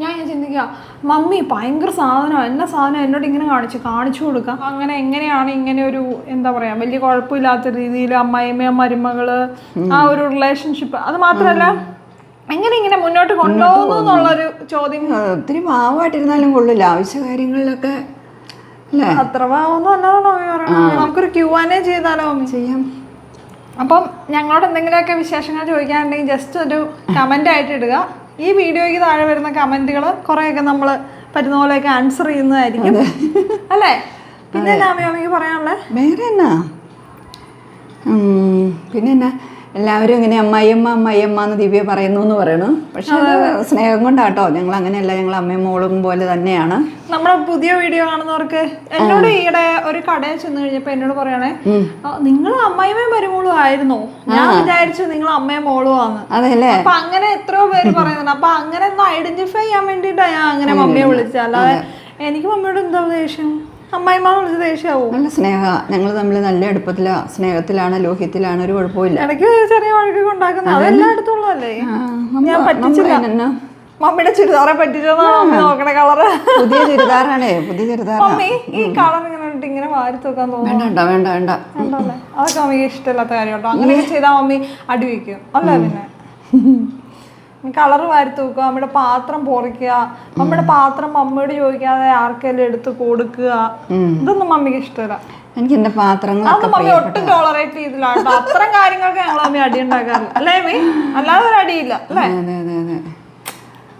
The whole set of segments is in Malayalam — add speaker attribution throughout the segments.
Speaker 1: ഞാൻ ഞാൻ ചിന്തിക്കുക മമ്മി ഭയങ്കര സാധനം എന്ന സാധനം എന്നോട് ഇങ്ങനെ കാണിച്ചു കാണിച്ചു കൊടുക്കാം? അങ്ങനെ എങ്ങനെയാണ് ഇങ്ങനെ ഒരു എന്താ പറയാ വലിയ കുഴപ്പമില്ലാത്ത രീതിയിൽ അമ്മായിമ്മ മരുമകൾ ആ ഒരു റിലേഷൻഷിപ്പ് അത് മാത്രമല്ല എങ്ങനെ ഇങ്ങനെ മുന്നോട്ട് കൊണ്ടുപോകുന്നു എന്നുള്ളൊരു ചോദ്യം.
Speaker 2: ഒത്തിരി പാവമായിട്ടിരുന്നാലും കൊള്ളില്ല. ആവശ്യ കാര്യങ്ങളിലൊക്കെ
Speaker 1: അത്ര അല്ലാതാണോ പറയണത് നമുക്കൊരു ക്യൂ ആനേ ചെയ്താലോ
Speaker 2: ചെയ്യാം.
Speaker 1: അപ്പം ഞങ്ങളോട് എന്തെങ്കിലുമൊക്കെ വിശേഷങ്ങൾ ചോദിക്കാനുണ്ടെങ്കിൽ ജസ്റ്റ് ഒരു കമന്റ് ആയിട്ട് ഇടുക. ഈ വീഡിയോയ്ക്ക് താഴെ വരുന്ന കമന്റുകൾ കുറേയൊക്കെ നമ്മൾ പറ്റുന്ന പോലെയൊക്കെ ആൻസർ ചെയ്യുന്നതായിരിക്കും. അല്ലേ? പിന്നെ എന്നാ അമ്മ അമ്മയ്ക്ക് പറയാനുള്ളത്?
Speaker 2: വേറെ എന്നാ പിന്നെ എന്നാ എല്ലാവരും ഇങ്ങനെ അമ്മായിയമ്മ അമ്മായിയമ്മ എന്ന് ദിവ്യ പറയുന്നു എന്ന് പറയണു. പക്ഷെ അത് സ്നേഹം കൊണ്ടാട്ടോ. ഞങ്ങൾ അങ്ങനെയല്ല. ഞങ്ങൾ അമ്മയും മോളും പോലെ തന്നെയാണ്.
Speaker 1: നമ്മുടെ പുതിയ വീഡിയോ കാണുന്നവർക്ക് എന്നോട് ഈയിടെ ഒരു കടയിൽ ചെന്ന് കഴിഞ്ഞപ്പോ എന്നോട് പറയണേ നിങ്ങൾ അമ്മായിമ്മയും മരുമോളും ആയിരുന്നു. ഞാൻ വിചാരിച്ചു നിങ്ങൾ അമ്മയും മോളും ആണ്
Speaker 2: അതെല്ലേ
Speaker 1: അപ്പൊ അങ്ങനെ എത്രയോ പേര് പറയുന്നുണ്ട്. അപ്പൊ അങ്ങനെ ഒന്ന് ഐഡന്റിഫൈ ചെയ്യാൻ വേണ്ടിട്ടാ ഞാൻ അങ്ങനെ മമ്മിയെ വിളിച്ചത്. അല്ലാതെ എനിക്ക് മമ്മിയോട് എന്താ ദേഷ്യം? അമ്മായിമ്മ വിളിച്ച ദേഷ്യമാവും.
Speaker 2: നല്ല സ്നേഹ. ഞങ്ങൾ തമ്മിൽ നല്ല അടുപ്പത്തിലാ. സ്നേഹത്തിലാണ് ലോഹ്യത്തിലാണ് ഒരു കുഴപ്പമില്ല
Speaker 1: ഇടയ്ക്ക് ചെറിയ വഴക്കൊക്കെ ഉണ്ടാക്കുന്നത്. അതെല്ലായിടത്തും ഉള്ളതല്ലേ ഞാൻ പറ്റിച്ചില്ല. മമ്മിയുടെ ചുരിദാറെ പറ്റിച്ചോന്നാണ് മമ്മി നോക്കണ കളറ്?
Speaker 2: പുതിയ ചുരിദാറാണേ പുതിയ ചുരിദാർ
Speaker 1: മമ്മി ഈ കളർ ഇങ്ങനെ ഇങ്ങനെ വാരി തൂക്കാൻ തോന്നുന്നു.
Speaker 2: വേണ്ട വേണ്ട വേണ്ട?
Speaker 1: അതൊക്കെ മമ്മിക്ക് ഇഷ്ടമില്ലാത്ത കാര്യം കേട്ടോ അങ്ങനെയൊക്കെ ചെയ്താൽ മമ്മി അടി വയ്ക്കും. അല്ല പിന്നെ? കളർ വാരി തൂക്കുക നമ്മുടെ പാത്രം പൊറിക്കുക നമ്മുടെ പാത്രം മമ്മിയോട് ചോദിക്കാതെ ആർക്കെങ്കിലും എടുത്ത് കൊടുക്കുക. ഇതൊന്നും മമ്മിക്ക് ഇഷ്ടമല്ല.
Speaker 2: എനിക്ക് എന്റെ
Speaker 1: പാത്രങ്ങൾ മമ്മി ഒട്ടും ടോളറേറ്റ് ചെയ്തില്ല അത്തരം കാര്യങ്ങൾക്ക് ഞങ്ങൾ മമ്മി അടി ഉണ്ടാക്കാറില്ല. അല്ലേ അല്ലാതെ ഒരു അടിയില്ല അല്ലേ?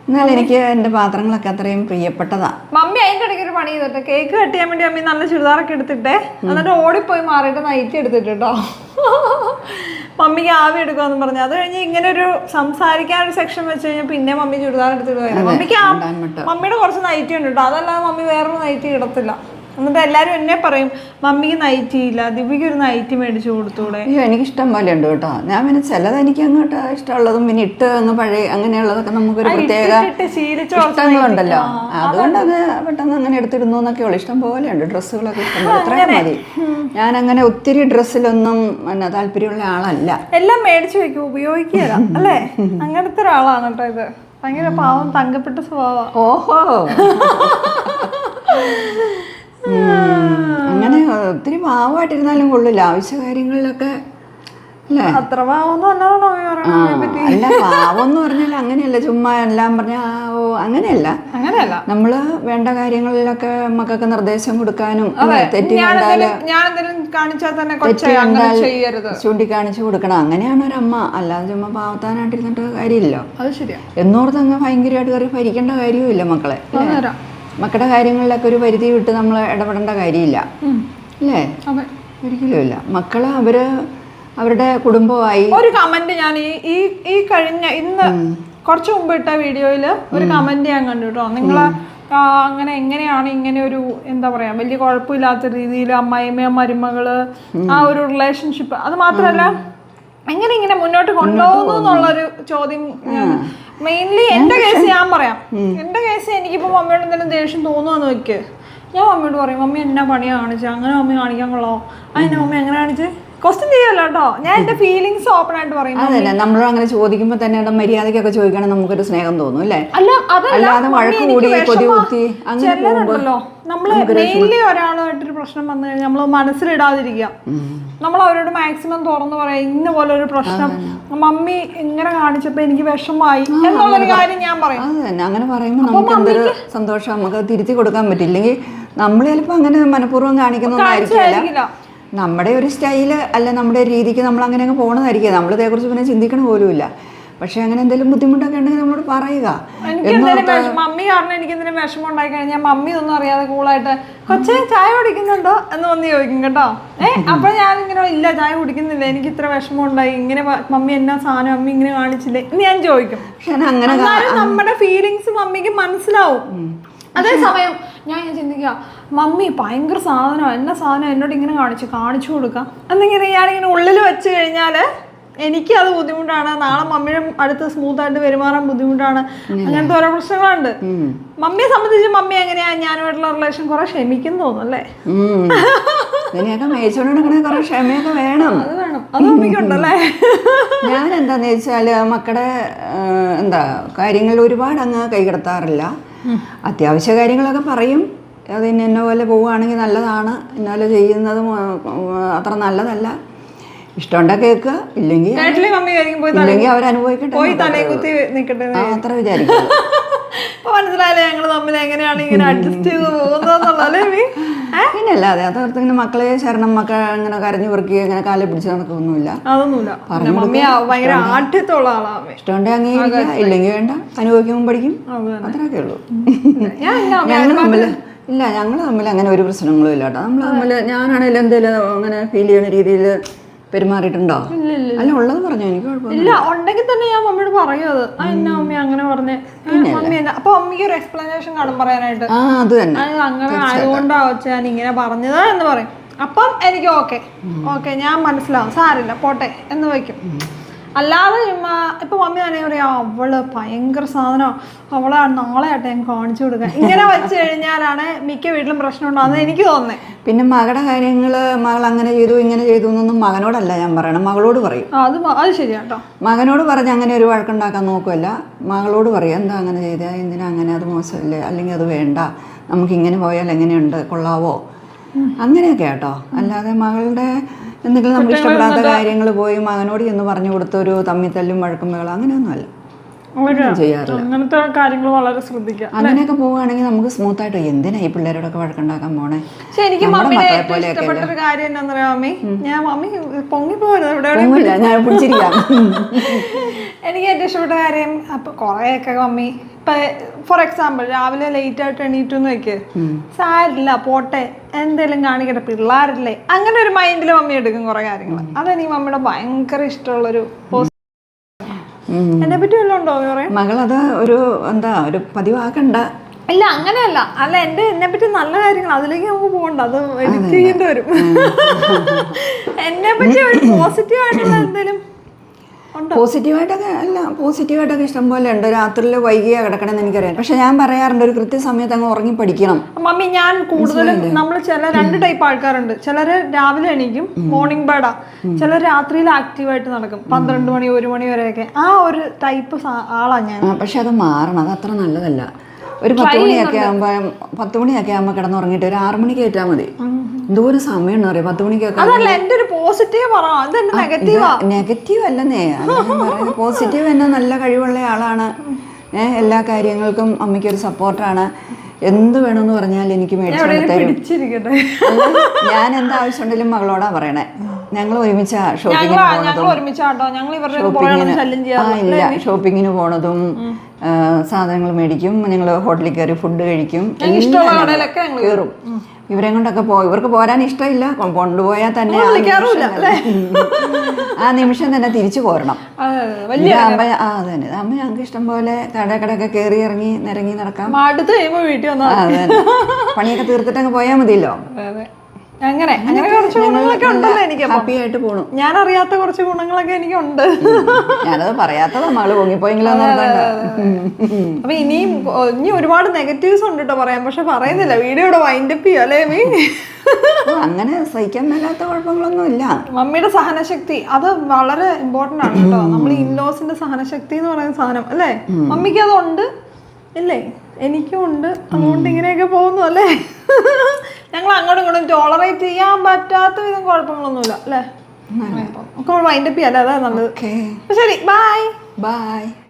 Speaker 2: എന്നാൽ എനിക്ക് എന്റെ പാത്രങ്ങളൊക്കെ അത്രയും പ്രിയപ്പെട്ടതാ.
Speaker 1: മമ്മി അതിന്റെ ഇടയ്ക്ക് ഒരു പണി ചെയ്തിട്ട് കേക്ക് കട്ട് ചെയ്യാൻ വേണ്ടി മമ്മി നല്ല ചുരിദാറൊക്കെ എടുത്തിട്ടേ. എന്നിട്ട് ഓടിപ്പോയി മാറിയിട്ട് നൈറ്റ് എടുത്തിട്ട് കേട്ടോ മമ്മിക്ക് ആവി എടുക്കുമെന്ന് പറഞ്ഞു. അത് കഴിഞ്ഞ് ഇങ്ങനെ ഒരു സംസാരിക്കാൻ ഒരു സെക്ഷൻ വെച്ച് കഴിഞ്ഞാൽ പിന്നെ മമ്മി ചുരിദാർ എടുത്തിട്ട് പോയത് മമ്മിക്ക്. മമ്മിയുടെ കുറച്ച് നൈറ്റി ഉണ്ട് കേട്ടോ. അതല്ലാതെ മമ്മി വേറൊരു നൈറ്റി ഇടത്തില്ല. എന്നിട്ട് എല്ലാരും എന്നെ പറയും മമ്മിക്ക് നൈറ്റി ഇല്ല ദിവ്യക്ക് ഒരു നൈറ്റി മേടിച്ചു കൊടുത്തൂടെ?
Speaker 2: അയ്യോ എനിക്ക് ഇഷ്ടം പോലെ ഉണ്ട് കേട്ടോ. ഞാൻ പിന്നെ ചിലത് എനിക്ക് അങ്ങോട്ട് ഇഷ്ടമുള്ളതും പിന്നെ ഇട്ട് അങ്ങ് പഴയ അങ്ങനെയുള്ളതൊക്കെ നമുക്കൊരു പ്രത്യേക ഇഷ്ടങ്ങളുണ്ടല്ലോ. അതുകൊണ്ട് അത് പെട്ടെന്ന് അങ്ങനെ എടുത്തിരുന്നു എന്നൊക്കെ ഉള്ളു. ഇഷ്ടം പോലെ ഉണ്ട് ഡ്രസ്സുകളൊക്കെ ഇഷ്ടം പോലെ. ഇത്രയും മതി. ഞാൻ അങ്ങനെ ഒത്തിരി ഡ്രസ്സിലൊന്നും പിന്നെ താല്പര്യമുള്ള ആളല്ല.
Speaker 1: എല്ലാം മേടിച്ചു വെക്കും ഉപയോഗിക്കുക അല്ലേ? അങ്ങനത്തെ ഒരാളാണ് കേട്ടോ ഇത്. ഭയങ്കര പാവം തങ്കപ്പെട്ട സ്വഭാവം.
Speaker 2: ഓഹോ. അങ്ങനെ ഒത്തിരി പാവമായിട്ടിരുന്നാലും കൊള്ളില്ല. ആവശ്യ കാര്യങ്ങളിലൊക്കെ
Speaker 1: അത്ര ഈ
Speaker 2: അല്ല പാവം എന്ന് പറഞ്ഞാൽ അങ്ങനെയല്ല. ചുമ്മാ എല്ലാം പറഞ്ഞ ഓ അങ്ങനെയല്ല.
Speaker 1: അങ്ങനെയല്ല.
Speaker 2: നമ്മൾ വേണ്ട കാര്യങ്ങളിലൊക്കെ മക്കൾക്ക് നിർദ്ദേശം കൊടുക്കാനും തെറ്റി കണ്ടാൽ ചൂണ്ടിക്കാണിച്ചു കൊടുക്കണം. അങ്ങനെയാണ് അമ്മ അല്ലാതെ ചുമ്മാ പാവത്താനായിട്ടിരുന്നിട്ട്
Speaker 1: കാര്യമില്ല
Speaker 2: എന്നോർത്ത് അങ്ങ് ഭയങ്കരമായിട്ട് കയറി ഭരിക്കേണ്ട കാര്യവുമില്ല മക്കളെ മക്കളുടെ കാര്യങ്ങളിലൊക്കെ ഒരു പരിധി വിട്ട് നമ്മൾ ഇടപെടേണ്ട കാര്യമില്ല. അല്ലേ? ഒരിക്കലും ഇല്ല മക്കൾ അവർ അവരുടെ കുടുംബമായി
Speaker 1: ഒരു കമന്റ് ഞാൻ ഈ ഈ ഈ കഴിഞ്ഞ ഇന്ന് കുറച്ച് മുമ്പ് ഇട്ട വീഡിയോയിൽ ഒരു കമന്റ് ഞാൻ കണ്ടു കേട്ടോ നിങ്ങൾ അങ്ങനെ എങ്ങനെയാണ് ഇങ്ങനെ ഒരു എന്താ പറയാ വലിയ കുഴപ്പമില്ലാത്ത രീതിയിൽ അമ്മായിമ്മ മരുമകൾ ആ ഒരു റിലേഷൻഷിപ്പ് അത് മാത്രമല്ല എങ്ങനെ ഇങ്ങനെ മുന്നോട്ട് കൊണ്ടുപോകുന്നു എന്നുള്ളൊരു ചോദ്യം മെയിൻലി എന്റെ കേസ് ഞാൻ പറയാം. എന്റെ കേസ് എനിക്കിപ്പോ മമ്മിയോട് എന്തെങ്കിലും ദേഷ്യം തോന്നുവാന്ന് വെക്ക് ഞാൻ മമ്മിയോട് പറയും മമ്മി എന്നാ പണിയാ കാണിച്ചു? അങ്ങനെ മമ്മി കാണിക്കാൻ കൊള്ളോ അതിന്റെ മമ്മി എങ്ങനെ കാണിച്ച്? ക്വസ്റ്റ്യൻ ചെയ്യല്ലോ കേട്ടോ. ഞാൻ എന്റെ ഫീലിങ്സ് ഓപ്പൺ ആയിട്ട് പറയും.
Speaker 2: അതല്ല നമ്മൾ അങ്ങനെ ചോദിക്കുമ്പോൾ തന്നെ മര്യാദക്കൊക്കെ ചോദിക്കണം നമുക്കൊരു സ്നേഹം തോന്നും അല്ലേ? അല്ലാതെ വഴക്ക് കൂടി കൊതി. കുത്തി അങ്ങനെ
Speaker 1: ചിലരുണ്ടല്ലോ. നമ്മൾ മെയിൻലി ഒരാളുമായിട്ടൊരു പ്രശ്നം വന്നു കഴിഞ്ഞാൽ നമ്മൾ മനസ്സിലിടാതിരിക്കുക. നമ്മൾ അവരോട് മാക്സിമം തുറന്ന് പറയാം ഇന്ന പോലെ ഒരു പ്രശ്നം മമ്മി ഇങ്ങനെ കാണിച്ചപ്പോ എനിക്ക് വിഷമായി എന്നുള്ളൊരു കാര്യം ഞാൻ പറയാം.
Speaker 2: അങ്ങനെ പറയുമ്പോൾ നമുക്ക് എന്തൊരു സന്തോഷം നമുക്ക് തിരുത്തി കൊടുക്കാൻ പറ്റില്ലെങ്കിൽ നമ്മൾ ചിലപ്പോൾ അങ്ങനെ മനഃപൂർവം കാണിക്കുന്നതായിരിക്കില്ല. നമ്മുടെ ഒരു സ്റ്റൈൽ അല്ല നമ്മുടെ ഒരു രീതിക്ക് നമ്മൾ അങ്ങനെ അങ്ങ് പോകണതായിരിക്കും നമ്മൾ ഇതേക്കുറിച്ച് പിന്നെ ചിന്തിക്കണ പോലുമില്ല. പക്ഷെ അങ്ങനെ എന്തെങ്കിലും ബുദ്ധിമുട്ടൊക്കെ ഉണ്ടെങ്കിൽ നമ്മളോട് പറയുക.
Speaker 1: മമ്മി കാരണം എനിക്ക് എന്തെങ്കിലും വിഷമം ഉണ്ടായി കഴിഞ്ഞാൽ മമ്മി ഒന്നും അറിയാതെ കൂളായിട്ട് കൊച്ചെ ചായ കുടിക്കുന്നുണ്ടോ? എന്ന് വന്ന് ചോദിക്കും കേട്ടോ. ഏ അപ്പൊ ഞാൻ ഇങ്ങനെ ഇല്ല ചായ കുടിക്കുന്നില്ല. എനിക്ക് ഇത്ര വിഷമം ഉണ്ടായി. ഇങ്ങനെ മമ്മി എന്നാ സാധനം അമ്മി ഇങ്ങനെ കാണിച്ചില്ലേ എന്ന് ഞാൻ ചോദിക്കും.
Speaker 2: അങ്ങനെ
Speaker 1: നമ്മുടെ ഫീലിങ്സ് മമ്മിക്ക് മനസ്സിലാവും. അതേ സമയം ഞാൻ ഞാൻ ചിന്തിക്കുക. മമ്മി ഭയങ്കര സാധനം എന്ന സാധനം എന്നോട് ഇങ്ങനെ കാണിച്ചു കാണിച്ചു കൊടുക്കാം? എന്നിങ്ങനെ ഞാനിങ്ങനെ ഉള്ളിൽ വെച്ച് കഴിഞ്ഞാൽ എനിക്ക് അത് ബുദ്ധിമുട്ടാണ്. നാളെ മമ്മിയുടെ അടുത്ത് സ്മൂത്തായിട്ട് പെരുമാറാൻ ബുദ്ധിമുട്ടാണ്. അങ്ങനത്തെ ഓരോ പ്രശ്നങ്ങളുണ്ട്. മമ്മിയെ സംബന്ധിച്ച് മമ്മി എങ്ങനെയാ? ഞാനുമായിട്ടുള്ള റിലേഷൻ കുറെ ക്ഷമിക്കും
Speaker 2: തോന്നുന്നല്ലേ? കുറെ ക്ഷമയൊക്കെ വേണം.
Speaker 1: അത് വേണം. അത് മമ്മിക്കുണ്ടല്ലേ?
Speaker 2: ഞാൻ എന്താന്ന് വെച്ചാൽ മക്കളുടെ എന്താ കാര്യങ്ങളിൽ ഒരുപാട് അങ്ങ് കൈകടത്താറില്ല. അത്യാവശ്യ കാര്യങ്ങളൊക്കെ പറയും. അത് ഇന്ന എന്നെ പോലെ പോവുകയാണെങ്കിൽ നല്ലതാണ്. എന്നെ പോലെ ആ, അത്ര നല്ലതല്ല. ഇഷ്ടമുണ്ടെങ്കിൽ കേൾക്കുക ഇല്ലെങ്കിൽ ഇല്ലെങ്കിൽ അവരനുഭവിക്കട്ടെ
Speaker 1: പോയി കുത്തി
Speaker 2: അത്ര വിചാരിക്കും
Speaker 1: അപ്പൊ മനസ്സിലായില്ലേ ഞങ്ങൾ തമ്മിൽ എങ്ങനെയാണ് ഇങ്ങനെ അഡ്ജസ്റ്റ് ചെയ്ത് പോകുന്നതെന്നുള്ളതല്ലേ
Speaker 2: അതോർത്ത് ഇങ്ങനെ മക്കളെ ശരണം മക്കൾ അങ്ങനെ കരഞ്ഞു പെറുക്കി അങ്ങനെ കാലെ പിടിച്ച് നടക്കൊന്നുമില്ല
Speaker 1: അതൊന്നുമില്ല. പിന്നെ മമ്മി ആ- ഭയങ്കര ആഠ്യത്തുള്ള ആളാണ് മമ്മി.
Speaker 2: ഇഷ്ടമുണ്ടെ ഇല്ലെങ്കിൽ വേണ്ട. അനുഭവിക്കുമ്പോൾ പഠിക്കും.
Speaker 1: അത്
Speaker 2: അത്രയൊക്കെ ഉള്ളൂ.
Speaker 1: ഞാൻ
Speaker 2: തമ്മിൽ ഇല്ല ഞങ്ങൾ തമ്മിൽ അങ്ങനെ ഒരു പ്രശ്നങ്ങളും ഇല്ല കേട്ടോ നമ്മൾ തമ്മിൽ ഞാനാണെങ്കിലും എന്തെങ്കിലും അങ്ങനെ ഫീൽ ചെയ്യുന്ന രീതിയിൽ പെരുമാറിയിട്ടുണ്ടോ. അല്ല ഉള്ളത് പറഞ്ഞു എനിക്ക്
Speaker 1: ഇല്ല ഉണ്ടെങ്കിൽ തന്നെ ഞാൻ മമ്മിയോട് പറയും അത്. എന്നാ മമ്മി അങ്ങനെ പറഞ്ഞേ. മമ്മി അപ്പൊ മമ്മിക്ക് ഒരു എക്സ്പ്ലനേഷൻ കാണും പറയാനായിട്ട്.
Speaker 2: അത് തന്നെ.
Speaker 1: അങ്ങനെ ആയതുകൊണ്ടാ ഞാൻ ഇങ്ങനെ പറഞ്ഞതാ എന്ന് പറയും. അപ്പം എനിക്ക് ഓക്കെ ഓക്കെ ഞാൻ മനസ്സിലാവും. സാരില്ല പോട്ടെ എന്ന് വയ്ക്കും. അല്ലാതെ ഇപ്പൊ മമ്മി തന്നെ പറയാ അവൾ ഭയങ്കര സാധനം. അവളെ നാളെ ആട്ടെ ഞാൻ കാണിച്ചു കൊടുക്കാൻ. ഇങ്ങനെ വെച്ച് കഴിഞ്ഞാലാണ് മിക്ക വീട്ടിലും പ്രശ്നം ഉണ്ടാകുന്നത് എനിക്ക് തോന്നുന്നത്
Speaker 2: പിന്നെ മകളുടെ കാര്യങ്ങൾ മകൾ അങ്ങനെ ചെയ്തു ഇങ്ങനെ ചെയ്തു എന്നൊന്നും മകനോടല്ല ഞാൻ പറയണം മകളോട് പറയും.
Speaker 1: അത് അത് ശരിയാട്ടോ
Speaker 2: മകനോട് പറഞ്ഞ് അങ്ങനെ ഒരു വഴക്കുണ്ടാക്കാൻ നോക്കുമല്ല മകളോട് പറയും എന്താ അങ്ങനെ ചെയ്തേ? എന്തിനാ അങ്ങനെ? അത് മോശമല്ലേ? അല്ലെങ്കിൽ അത് വേണ്ട. നമുക്ക് ഇങ്ങനെ പോയാൽ എങ്ങനെയുണ്ട്? കൊള്ളാവോ? അങ്ങനെയൊക്കെ കേട്ടോ അല്ലാതെ മകളുടെ എന്തെങ്കിലും നമ്മൾ ഇഷ്ടപ്പെടാത്ത കാര്യങ്ങൾ പോയി മകനോട് എന്ന് പറഞ്ഞു കൊടുത്തൊരു തമ്മിത്തല്ലും വഴക്കും ബഹളം അങ്ങനെയൊന്നുമല്ല. ചെയ്യാറില്ല.
Speaker 1: അങ്ങനത്തെ കാര്യങ്ങൾ വളരെ ശ്രദ്ധിക്കുക.
Speaker 2: അങ്ങനെയൊക്കെ പോവുകയാണെങ്കിൽ നമുക്ക് സ്മൂത്ത് ആയിട്ട് എന്തിനാ ഈ പിള്ളേരോടൊക്കെ വഴക്കുണ്ടാക്കാൻ പോണേ?
Speaker 1: ശരിക്കും എനിക്ക്
Speaker 2: നമ്മുടെ
Speaker 1: ഏറ്റവും ഇഷ്ടപ്പെട്ട ഒരു കാര്യം എന്താണെന്ന് പറയാം മമ്മി ഞാൻ മമ്മി പൊങ്ങി പോകരുത്
Speaker 2: ഞാൻ പിടിച്ചിരിക്കാം.
Speaker 1: എനിക്ക് ഏറ്റവും ഇഷ്ടപ്പെട്ട കാര്യം അപ്പൊ കുറെയൊക്കെ മമ്മി ഇപ്പൊ ഫോർ എക്സാമ്പിൾ രാവിലെ ലേറ്റ് ആയിട്ട് എണീറ്റു എന്ന് വെക്ക്. സാരില്ല പോട്ടെ എന്തെങ്കിലും കാണിക്കട്ടെ പിള്ളേരല്ലേ? അങ്ങനെ ഒരു മൈൻഡിൽ മമ്മി എടുക്കും കുറെ കാര്യങ്ങൾ അതെനിക്ക് മമ്മിയുടെ ഭയങ്കര ഇഷ്ടമുള്ളൊരു. എന്നെ പറ്റി വല്ലതും മകൾ പറയാൻ
Speaker 2: മകളത് ഒരു എന്താ ഒരു പതിവാക്കണ്ട.
Speaker 1: ഇല്ല അങ്ങനെയല്ല. അല്ല എന്റെ എന്നെ പറ്റി നല്ല കാര്യങ്ങൾ. അതിലേക്ക് നമുക്ക് പോകണ്ട. അത് എഡിറ്റ് ചെയ്യേണ്ടി വരും. എന്നെ പറ്റി ഒരു പോസിറ്റീവ് ആയിട്ടുള്ള എന്തെങ്കിലും
Speaker 2: പോസിറ്റീവായിട്ടൊക്കെ അല്ല പോസിറ്റീവായിട്ടൊക്കെ ഇഷ്ടം പോലെ ഉണ്ട്. രാത്രിയിൽ വൈകിയാ കിടക്കണമെന്ന് എനിക്കറിയാം. പക്ഷെ ഞാൻ പറയാറുണ്ട് ഒരു കൃത്യസമയത്ത് അങ്ങ് ഉറങ്ങി പഠിക്കണം.
Speaker 1: മമ്മി ഞാൻ കൂടുതലും നമ്മൾ ചില രണ്ട് ടൈപ്പ് ആൾക്കാരുണ്ട്. ചിലര് രാവിലെ എണീക്കും മോർണിംഗ് ബേർഡാ ചിലർ രാത്രിയിൽ ആക്റ്റീവായിട്ട് നടക്കും. പന്ത്രണ്ട് മണി ഒരു മണി വരെയൊക്കെ. ആ ഒരു ടൈപ്പ് ആളാ ഞാൻ.
Speaker 2: പക്ഷെ അത് മാറണം. അത് അത്ര നല്ലതല്ല. ഒരു പത്ത് മണിയൊക്കെ ആകുമ്പോ പത്ത് മണിയൊക്കെ ആകുമ്പോ കിടന്നുറങ്ങിയിട്ട് ഒരു ആറുമണിക്ക് മണിക്ക് മതി. എന്തോ ഒരു സമയം അറിയാം? പത്ത് മണിക്കൊക്കെ
Speaker 1: അതല്ല എന്റെ ഒരു പോസിറ്റീവ് പറ. അതെന്റെ നെഗറ്റീവാ
Speaker 2: നെഗറ്റീവ് അല്ലെന്നേ. പോസിറ്റീവ് തന്നെ നല്ല കഴിവുള്ള ആളാണ്. ഏഹ് എല്ലാ കാര്യങ്ങൾക്കും അമ്മയ്ക്ക് അമ്മയ്ക്കൊരു സപ്പോർട്ടാണ് എന്ത് വേണമെന്ന് പറഞ്ഞാൽ എനിക്ക് മേടിച്ചു തരും. ഞാൻ എന്താ ആവശ്യമുണ്ടെങ്കിലും മകളോടാ പറയണേ. ഞങ്ങൾ ഒരുമിച്ച ഷോപ്പിങ്ങിന് പോണതും ഇല്ല ഷോപ്പിങ്ങിന് പോണതും സാധനങ്ങൾ മേടിക്കും. ഞങ്ങൾ ഹോട്ടലിൽ കയറി ഫുഡ് കഴിക്കും. കയറും ഇവരെ കൊണ്ടൊക്കെ പോ ഇവർക്ക് പോരാൻ ഇഷ്ടമില്ല. കൊണ്ടുപോയാൽ തന്നെ ആ നിമിഷം തന്നെ- തിരിച്ചു പോരണം. അമ്മ ആ അത് അമ്മ ഞങ്ങൾക്ക് ഇഷ്ടം പോലെ കട കടയൊക്കെ കയറി ഇറങ്ങി നിരങ്ങി നടക്കാം.
Speaker 1: വീട്ടിൽ വന്നാൽ
Speaker 2: പണിയൊക്കെ തീർത്തിട്ടങ്ങ് പോയാൽ മതിയല്ലോ.
Speaker 1: അങ്ങനെ അങ്ങനെ കുറച്ച് ഗുണങ്ങളൊക്കെ ഉണ്ടല്ലോ എനിക്ക്
Speaker 2: ഹാപ്പി ആയിട്ട് പോണു.
Speaker 1: ഞാൻ അറിയാത്ത കുറച്ച് ഗുണങ്ങളൊക്കെ എനിക്കുണ്ട്.
Speaker 2: ഞാനത് പറയാത്തത് മകൾ പൊങ്ങിപ്പോയെങ്കിലും
Speaker 1: അപ്പൊ ഇനിയും ഇനി ഒരുപാട് നെഗറ്റീവ്സ് ഉണ്ട് കേട്ടോ പറയാൻ പക്ഷെ പറയുന്നില്ല. വീഡിയോ ഇവിടെ വൈൻഡപ്പ് ചെയ്യും അല്ലേ മീ?
Speaker 2: അങ്ങനെ സഹിക്കാൻ മേലാത്ത കുഴപ്പങ്ങളൊന്നും ഇല്ല.
Speaker 1: മമ്മിയുടെ സഹനശക്തി അത് വളരെ ഇമ്പോർട്ടന്റ് ആണ് കേട്ടോ നമ്മൾ ഇൻലോസിന്റെ സഹനശക്തി എന്ന് പറയുന്ന സാധനം അല്ലേ? മമ്മിക്ക് അതുണ്ട്. ഇല്ലേ? എനിക്കും ഉണ്ട്. അതുകൊണ്ട് ഇങ്ങനെയൊക്കെ പോകുന്നു അല്ലേ? ഞങ്ങൾ അങ്ങോട്ടും ഇങ്ങോട്ടും ടോളറേറ്റ് ചെയ്യാൻ പറ്റാത്ത വിധം കുഴപ്പങ്ങളൊന്നുമില്ല അല്ലേ? വൈൻഡപ്പ് ചെയ്യാം അല്ലേ? അതാ നല്ലത്. ശരി ബൈ
Speaker 2: ബൈ